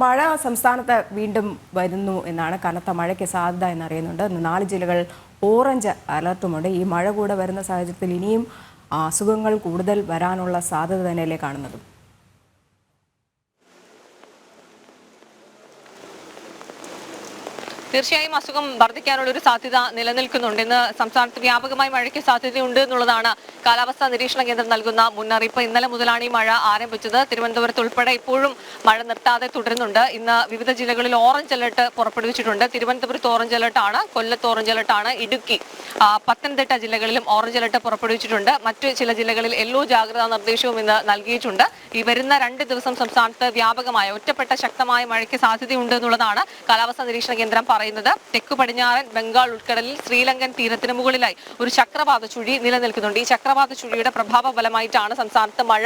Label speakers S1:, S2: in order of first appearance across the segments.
S1: മഴ സംസ്ഥാനത്ത് വീണ്ടും വരുന്നു എന്നാണ് കനത്ത മഴയ്ക്ക് സാധ്യത എന്നറിയുന്നുണ്ട് നാല് ജില്ലകൾ ഓറഞ്ച് അലർട്ടുമുണ്ട്. ഈ മഴ കൂടെ വരുന്ന സാഹചര്യത്തിൽ ഇനിയും അസുഖങ്ങൾ കൂടുതൽ വരാനുള്ള സാധ്യത തന്നെയല്ലേ കാണുന്നത്?
S2: തീർച്ചയായും അസുഖം വർദ്ധിക്കാനുള്ള ഒരു സാധ്യത നിലനിൽക്കുന്നുണ്ട്. ഇന്ന് സംസ്ഥാനത്ത് വ്യാപകമായി മഴയ്ക്ക് സാധ്യതയുണ്ട് എന്നുള്ളതാണ് കാലാവസ്ഥാ നിരീക്ഷണ കേന്ദ്രം നൽകുന്ന മുന്നറിയിപ്പ്. ഇന്നലെ മുതലാണ് ഈ മഴ ആരംഭിച്ചത്. തിരുവനന്തപുരത്ത് ഉൾപ്പെടെ ഇപ്പോഴും മഴ നിർത്താതെ തുടരുന്നുണ്ട്. ഇന്ന് വിവിധ ജില്ലകളിൽ ഓറഞ്ച് അലർട്ട് പുറപ്പെടുവിച്ചിട്ടുണ്ട്. തിരുവനന്തപുരത്ത് ഓറഞ്ച് അലർട്ടാണ് കൊല്ലത്ത് ഓറഞ്ച് അലർട്ടാണ് ഇടുക്കി പത്തനംതിട്ട ജില്ലകളിലും ഓറഞ്ച് അലർട്ട് പുറപ്പെടുവിച്ചിട്ടുണ്ട്. മറ്റു ചില ജില്ലകളിൽ യെല്ലോ ജാഗ്രതാ നിർദ്ദേശവും ഇന്ന് നൽകിയിട്ടുണ്ട്. ഈ വരുന്ന രണ്ട് ദിവസം സംസ്ഥാനത്ത് വ്യാപകമായ ഒറ്റപ്പെട്ട ശക്തമായ മഴയ്ക്ക് സാധ്യതയുണ്ട് എന്നുള്ളതാണ് കാലാവസ്ഥാ നിരീക്ഷണ കേന്ദ്രം പറയുന്നത്. തെക്ക് പടിഞ്ഞാറൻ ബംഗാൾ ഉൾക്കടലിൽ ശ്രീലങ്കൻ തീരത്തിന് മുകളിലായി ഒരു ചക്രവാത ചുഴി നിലനിൽക്കുന്നുണ്ട്. ഈ ചക്രവാത ചുഴിയുടെ പ്രഭാവ ഫലമായിട്ടാണ് സംസ്ഥാനത്ത് മഴ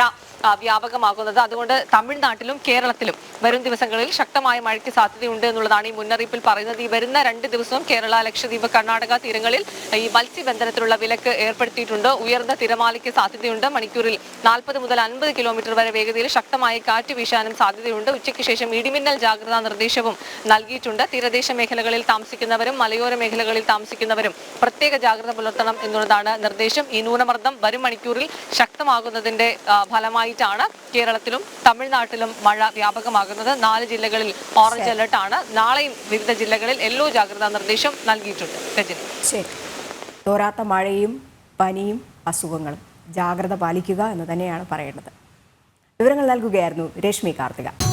S2: വ്യാപകമാകുന്നത്. അതുകൊണ്ട് തമിഴ്നാട്ടിലും കേരളത്തിലും വരും ദിവസങ്ങളിൽ ശക്തമായ മഴയ്ക്ക് സാധ്യതയുണ്ട് എന്നുള്ളതാണ് ഈ മുന്നറിയിപ്പിൽ പറയുന്നത്. ഈ വരുന്ന രണ്ട് ദിവസവും കേരള ലക്ഷദ്വീപ് കർണാടക തീരങ്ങളിൽ ഈ മത്സ്യബന്ധനത്തിലുള്ള വിലക്ക് ഏർപ്പെടുത്തിയിട്ടുണ്ട്. ഉയർന്ന തിരമാലയ്ക്ക് സാധ്യതയുണ്ട്. മണിക്കൂറിൽ നാൽപ്പത് മുതൽ അൻപത് കിലോമീറ്റർ വരെ വേഗതയിൽ ശക്തമായ കാറ്റ് വീശാനും സാധ്യതയുണ്ട്. ഉച്ചയ്ക്ക് ശേഷം ഇടിമിന്നൽ ജാഗ്രതാ നിർദ്ദേശവും നൽകിയിട്ടുണ്ട്. തീരദേശ മേഖലകളിൽ താമസിക്കുന്നവരും മലയോര മേഖലകളിൽ താമസിക്കുന്നവരും പ്രത്യേക ജാഗ്രത പുലർത്തണം എന്നുള്ളതാണ് നിർദ്ദേശം. ഈ ന്യൂനമർദ്ദം വരും മണിക്കൂറിൽ ശക്തമാകുന്നതിന്റെ ഫലമായിട്ടാണ് കേരളത്തിലും തമിഴ്നാട്ടിലും മഴ വ്യാപകമാകുന്നത്. നാല് ജില്ലകളിൽ ഓറഞ്ച് അലർട്ട് ആണ്. നാളെയും വിവിധ ജില്ലകളിൽ യെല്ലോ ജാഗ്രതാ നിർദ്ദേശം നൽകിയിട്ടുണ്ട്. രജനി.
S1: ശരി. തോരാത്ത മഴയും പനിയും അസുഖങ്ങളും. ജാഗ്രത പാലിക്കുക എന്ന് തന്നെയാണ് പറയേണ്ടത്. വിവരങ്ങൾ നൽകുകയായിരുന്നു രശ്മി കാർത്തിക.